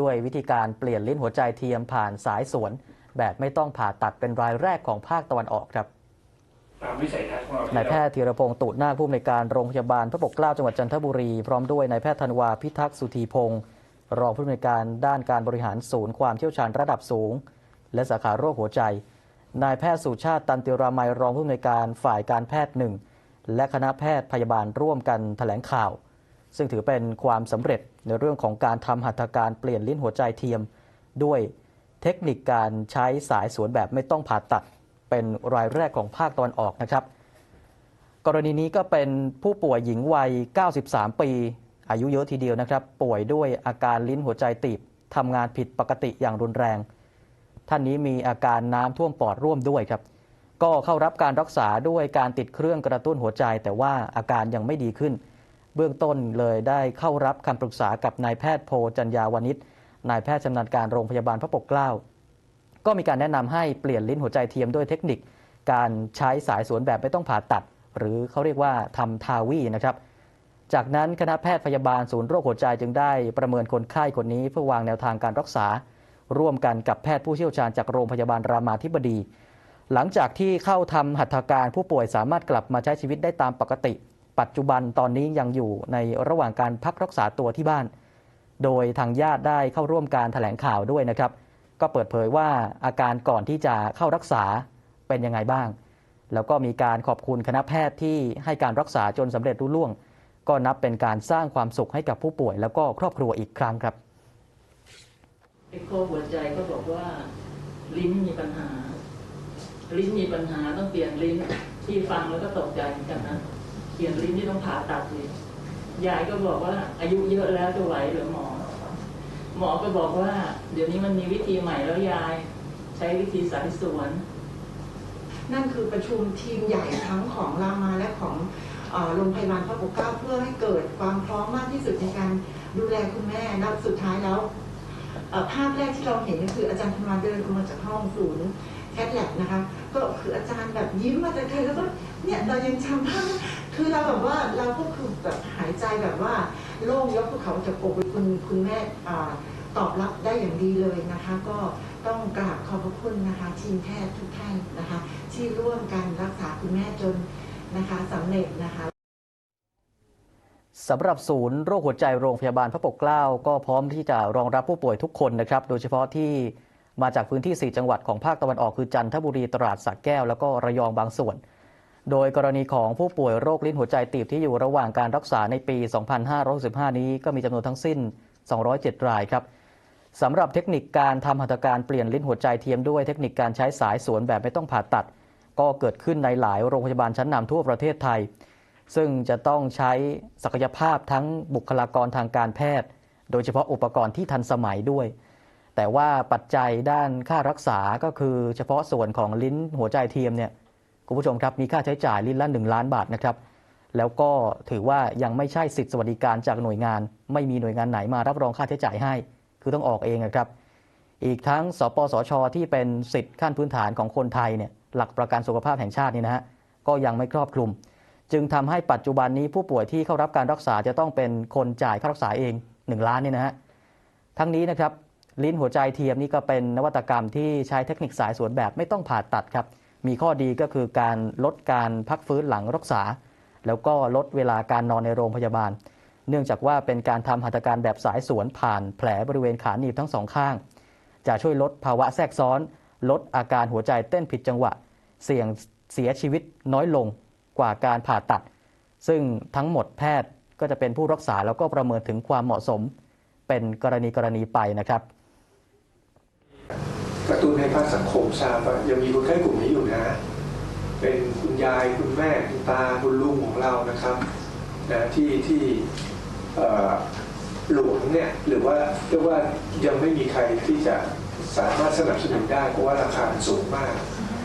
ด้วยวิธีการเปลี่ยนลิ้นหัวใจเทียมผ่านสายสวน แบบไม่ต้องผ่าตัดเป็นรายแรกของภาคตะวันออกครับตามวิสัยทัศน์ของเราที่นายแพทย์ธีรพงศ์ตุนาคผู้อำนวยการโรงพยาบาลพระปกเกล้าจังหวัดจันทบุรี พร้อมด้วยนายแพทย์ธันวาพิทักษ์สุธีพงศ์รองผู้อำนวยการด้านการบริหารศูนย์ความเชี่ยวชาญระดับสูง และสาขาโรคหัวใจ นายแพทย์สุชาติตันติรามัยรองผู้อำนวยการฝ่ายการแพทย์หนึ่งและคณะแพทย์พยาบาลร่วมกันแถลงข่าว ซึ่งถือเป็นความสำเร็จในเรื่องของการทำหัตถการเปลี่ยนลิ้นหัวใจเทียม ด้วยเทคนิคการใช้สายสวนแบบไม่ต้องผ่าตัด เป็นรายแรกของภาคตะวันออกนะครับ กรณีนี้ก็เป็นผู้ป่วยหญิงวัย 93 ปี อายุเยอะทีเดียวนะครับ ป่วยด้วยอาการลิ้นหัวใจตีบทำงานผิดปกติอย่างรุนแรง ท่านนี้มีอาการน้ำท่วมปอดร่วมด้วยครับ ก็เข้ารับการรักษาด้วยการติดเครื่องกระตุ้นหัวใจ แต่ว่าอาการยังไม่ดีขึ้น เบื้องต้นเลยได้เข้ารับคำปรึกษากับนายแพทย์โพจัญญาวนิชนายแพทย์ชำนาญการโรงพยาบาลพระปกเกล้า ก็มีการแนะนำให้เปลี่ยนลิ้นหัวใจเทียมด้วยเทคนิค การใช้สายสวนแบบไม่ต้องผ่าตัด หรือเขาเรียกว่าทำทาวีนะครับ จากนั้นคณะแพทย์พยาบาลศูนย์โรคหัวใจจึงได้ประเมินคนไข้คนนี้เพื่อวางแนวทางการรักษา ร่วมกันกับแพทย์ผู้เชี่ยวชาญจากโรงพยาบาลรามาธิบดี หลังจากที่เข้าทำหัตถการผู้ป่วยสามารถกลับมาใช้ชีวิตได้ตามปกติ ปัจจุบันตอนนี้ยังอยู่ในระหว่างการพักรักษาตัวที่บ้าน โดยทางญาติได้เข้าร่วมการแถลงข่าวด้วยนะครับ ก็เปิดเผยว่าอาการก่อนที่จะเข้ารักษาเป็นยังไงบ้าง แล้วก็มีการขอบคุณคณะแพทย์ที่ให้การรักษาจนสำเร็จรุ่ล่วง ก็นับเป็นการสร้างความสุขให้กับผู้ป่วย แล้วก็ครอบครัวอีกครั้งครับเอ็กโคหัวใจก็บอกว่าลิ้นมีปัญหา ลิ้นมีปัญหาต้องเปลี่ยนลิ้นที่ฟังแล้วก็ตกใจเหมือนกันนะ เปลี่ยนลิ้นที่ต้องผ่าตัดเลยยายก็บอกว่า อายุเยอะแล้วจะไหวหรือหมอ หมอก็บอกว่า เดี๋ยวนี้มันมีวิธีใหม่แล้วยาย ใช้วิธีสายสวน นั่นคือประชุมทีมใหญ่ทั้งของรามาและของโรงพยาบาลพระปกเกล้าเพื่อให้เกิดความพร้อมมากที่สุดในการดูแลคุณแม่แล้วสุดท้ายแล้วภาพแรกที่เราเห็นก็คืออาจารย์ธนวันเดินออกมาจากห้องศูนย์แคทแลบนะคะ ก็คืออาจารย์แบบยิ้มมาแต่ไกลแล้วก็เนี่ยเรายังจำภาพ คือเราแบบว่าเราก็คือแบบหายใจแบบว่าโล่งยกภูเขาจากอกคุณคุณแม่ตอบรับได้อย่างดีเลยนะคะ ก็ต้องกราบขอบพระคุณนะคะทีมแพทย์ทุกท่านนะคะ ที่ร่วมกันรักษาคุณแม่จนนะคะสำเร็จนะคะสำหรับศูนย์โรคหัวใจโรงพยาบาลพระปกเกล้าก็พร้อมที่จะรองรับผู้ป่วยทุกคนนะครับ โดยเฉพาะที่มาจากพื้นที่ 4 จังหวัดของภาคตะวันออกคือจันทบุรีตราดสระแก้ว แล้วก็ระยองบางส่วน โดยกรณีของผู้ป่วยโรคลิ้นหัวใจตีบที่อยู่ระหว่างการรักษาในปี 2565 นี้ก็มีจำนวนทั้งสิ้น 207 รายครับสำหรับเทคนิคการทำหัตถการเปลี่ยนลิ้นหัวใจเทียมด้วยเทคนิคการใช้สายสวนแบบไม่ต้องผ่าตัด ก็เกิดขึ้นในหลายโรงพยาบาลชั้นนำทั่วประเทศไทย ซึ่งจะต้องใช้ศักยภาพทั้งบุคลากรทางการแพทย์ โดยเฉพาะอุปกรณ์ที่ทันสมัยด้วย แต่ว่าปัจจัยด้านค่ารักษาก็คือเฉพาะส่วนของลิ้นหัวใจเทียมเนี่ย คุณผู้ชมครับมีค่าใช้จ่ายลิ้นละ 1 ล้านบาทนะครับแล้วก็ถือว่ายังไม่ใช่สิทธิสวัสดิการจากหน่วยงาน ไม่มีหน่วยงานไหนมารับรองค่าใช้จ่ายให้ คือต้องออกเองนะครับ อีกทั้งสปสช ที่เป็นสิทธิขั้นพื้นฐานของคนไทยเนี่ยหลักประกันสุขภาพแห่งชาตินี่นะฮะก็ยังไม่ครอบคลุม จึงทำให้ปัจจุบันนี้ผู้ป่วยที่เข้ารับการรักษาจะต้องเป็นคนจ่ายค่ารักษาเอง 1 ล้านนี่นะฮะทั้งนี้นะครับลิ้นหัวใจเทียมนี่ก็เป็นนวัตกรรมที่ใช้เทคนิคสายสวนแบบไม่ต้องผ่าตัดครับ มีข้อดีก็คือการลดการพักฟื้นหลังรักษา แล้วก็ลดเวลาการนอนในโรงพยาบาล เนื่องจากว่าเป็นการทำหัตถการแบบสายสวนผ่านแผลบริเวณขาหนีบทั้งสองข้าง จะช่วยลดภาวะแทรกซ้อน ลดอาการหัวใจเต้นผิดจังหวะ เสี่ยงเสียชีวิตน้อยลงกว่าการผ่าตัด ซึ่งทั้งหมดแพทย์ก็จะเป็นผู้รักษาแล้วก็ประเมินถึงความเหมาะสม เป็นกรณีกรณีไปนะครับ กระตุ้นให้ภาคสังคมทราบว่ายังมีคนไข้กลุ่มนี้อยู่นะ เป็นคุณยายคุณแม่คุณตาคุณลุงของเรานะครับนะที่ที่หลวงเนี่ยหรือว่าเรียกว่ายังไม่มีใครที่จะสามารถสนับสนุนได้เพราะว่าราคาสูงมาก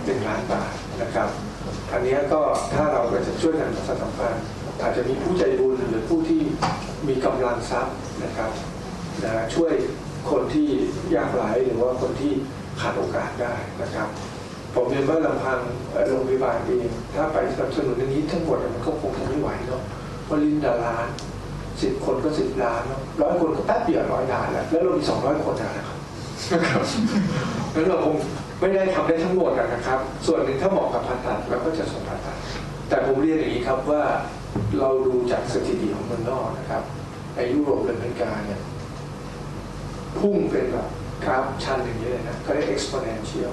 เป็นล้านบาทนะครับ อันนี้ก็ถ้าเราจะช่วยกันประชาสัมพันธ์อาจจะมีผู้ใจบุญหรือผู้ที่มีกำลังทรัพย์นะครับ นะช่วยคนที่ยากไร้หรือว่าคนที่ขาดโอกาสได้นะครับ ผมเรียนว่าลำพังเอ่อโรงพยาบาลเองถ้าไปสนับสนุนอันนี้ทั้งหมดมันก็คงจะไม่ไหวเนาะเพราะลิ้นดาล้านสิบคนก็สิบล้านร้อยคนก็แป๊บเดียวร้อยล้านแล้วแล้วเรามีสองร้อยคนนะครับนะครับแล้วเราคงไม่ได้ทำได้ทั้งหมดอะนะครับ ส่วนหนึ่งถ้าเหมาะกับผ่าตัดเราก็จะส่งผ่าตัด แต่ผมเรียนอย่างนี้ครับว่าเราดูจากสถิติของเมืองนอกนะครับในยุโรปและอเมริกาเนี่ย พุ่งเป็นแบบกราฟชันอย่างนี้เลยนะเขาเรียก exponential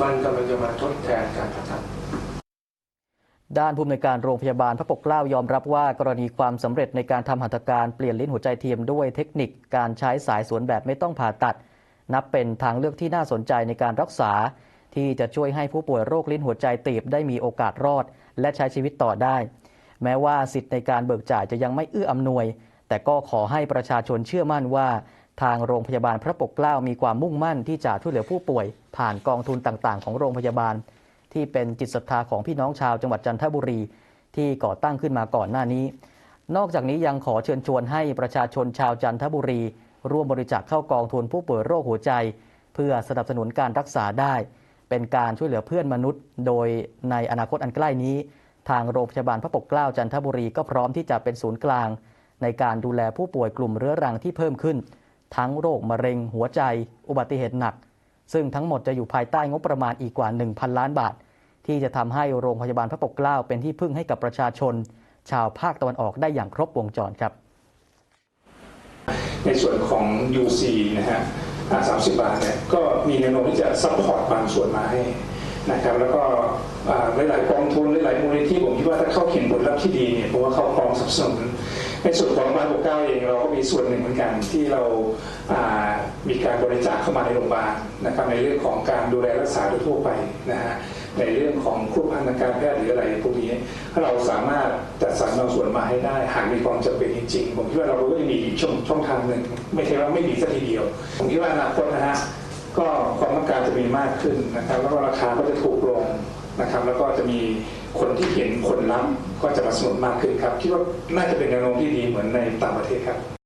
มันกำลังจะมาทดแทนการผ่าตัดด้านผู้อำนวยการโรงพยาบาลพระปกเกล้ายอมรับว่ากรณีความสำเร็จในการทำหัตถการเปลี่ยนลิ้นหัวใจเทียมด้วยเทคนิคการใช้สายสวนแบบไม่ต้องผ่าตัด นับเป็นทางเลือกที่น่าสนใจในการรักษา ที่จะช่วยให้ผู้ป่วยโรคลิ้นหัวใจตีบได้มีโอกาสรอด และใช้ชีวิตต่อได้ แม้ว่าสิทธิ์ในการเบิกจ่ายจะยังไม่เอื้ออำนวย แต่ก็ขอให้ประชาชนเชื่อมั่นว่า ทางโรงพยาบาลพระปกเกล้ามีความมุ่งมั่นที่จะช่วยเหลือผู้ป่วย ผ่านกองทุนต่างๆ ของโรงพยาบาล ที่เป็นจิตศรัทธาของพี่น้องชาวจังหวัดจันทบุรี ที่ก่อตั้งขึ้นมาก่อนหน้านี้ นอกจากนี้ยังขอเชิญชวนให้ประชาชนชาวจันทบุรี ร่วมบริจาคเข้ากองทุนผู้ป่วยโรคหัวใจ เพื่อสนับสนุนการรักษาได้ เป็นการช่วยเหลือเพื่อนมนุษย์ โดยในอนาคตอันใกล้นี้ ทางโรงพยาบาลพระปกเกล้าจันทบุรีก็พร้อมที่จะเป็นศูนย์กลาง ในการดูแลผู้ป่วยกลุ่มเรื้อรังที่เพิ่มขึ้น ทั้งโรคมะเร็ง หัวใจ อุบัติเหตุหนัก ซึ่งทั้งหมดจะอยู่ภายใต้งบประมาณอีกกว่า 1,000 ล้านบาท ที่จะทำให้โรงพยาบาลพระปกเกล้าเป็นที่พึ่งให้กับประชาชน ชาวภาคตะวันออกได้อย่างครบวงจรครับ ในส่วนของ UC นะฮะอ่า30บาทเนี่ยก็มีแนวโน้มที่จะซัพพอร์ตบางส่วนมาให้นะครับแล้วก็หลายๆกองทุนหลายๆมูลนิธิผมคิดว่าถ้าเข้าเขียนผลลัพธ์ที่ดีเนี่ยผมว่าเขาพร้อมสนับสนุน ในส่วนของบ้านปกเกล้าเองเราก็มีส่วนหนึ่งเหมือนกันที่เรามีการบริจาคเข้ามาในโรงพยาบาลนะครับในเรื่องของการดูแลรักษาโดยทั่วไปนะฮะในเรื่องของควบพันทางการแพทย์หรืออะไรพวกนี้ถ้าเราสามารถจัดสรรบางส่วนมาให้ได้หากมีความจำเป็นจริงๆผมคิดว่าเราก็ยังมีช่องช่องทางหนึ่งไม่ใช่ว่าไม่มีสักทีเดียวผมคิดว่าอนาคตนะฮะก็ความต้องการจะมีมากขึ้นนะครับแล้วก็ราคาก็จะถูกลง นะครับแล้วก็จะมีคนที่เห็นผลลัพธ์ก็จะมาสนับสนุนมากขึ้นครับคิดว่าน่าจะเป็นแนวโน้มที่ดีเหมือนในต่างประเทศครับ